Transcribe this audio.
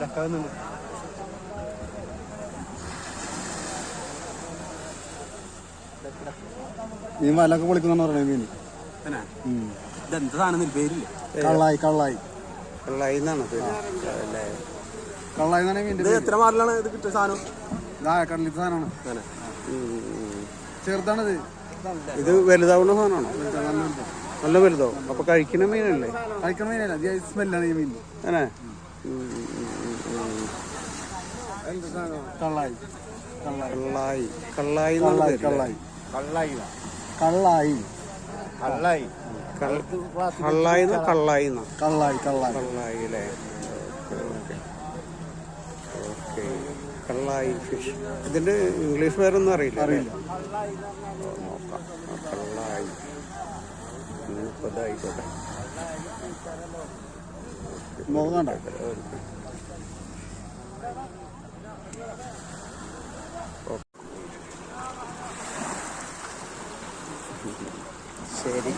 അടക്കാവുന്നുണ്ട് മീൻ വലൊക്കെ പൊളിക്കുന്ന പറയണേ മീൻ. തന്നെ? ഇതെന്ത് സാധനം പേരില്ല. കള്ളായി കള്ളായി. എന്നാണ് അല്ലേ? കള്ളായി എന്നാണ് എത്ര മാറിലാണ് ഇത് കിട്ടിയ സാധനം? സാധനമാണ്. ചെറുതാണിത്. ഇത് വലുതാവുന്ന സാധനമാണോ? നല്ല വലുതാവും നല്ല വലുതോ അപ്പൊ കഴിക്കുന്ന മീനല്ലേ? കഴിക്കുന്ന മീനല്ല ഇത് സ്മെല്ലാണ് ഈ മീൻ അങ്ങനെ കള്ളായി. കള്ളായി. കള്ളായി കള്ളായി കള്ളായി. കള്ളായി കള്ളായി. കള്ളായി. കള്ളായി കള്ളായി കള്ളായി അല്ലേ? ഓക്കെ. കള്ളായി ഫിഷ്. ഇതിന്റെ ഇംഗ്ലീഷ് പേരൊന്നും അറിയില്ല അറിയില്ല. നോക്കാം. കള്ളായി. ഇന്നിപ്പോ ഇതായിക്കോട്ടെ. മുഖം കണ്ട? ശരി.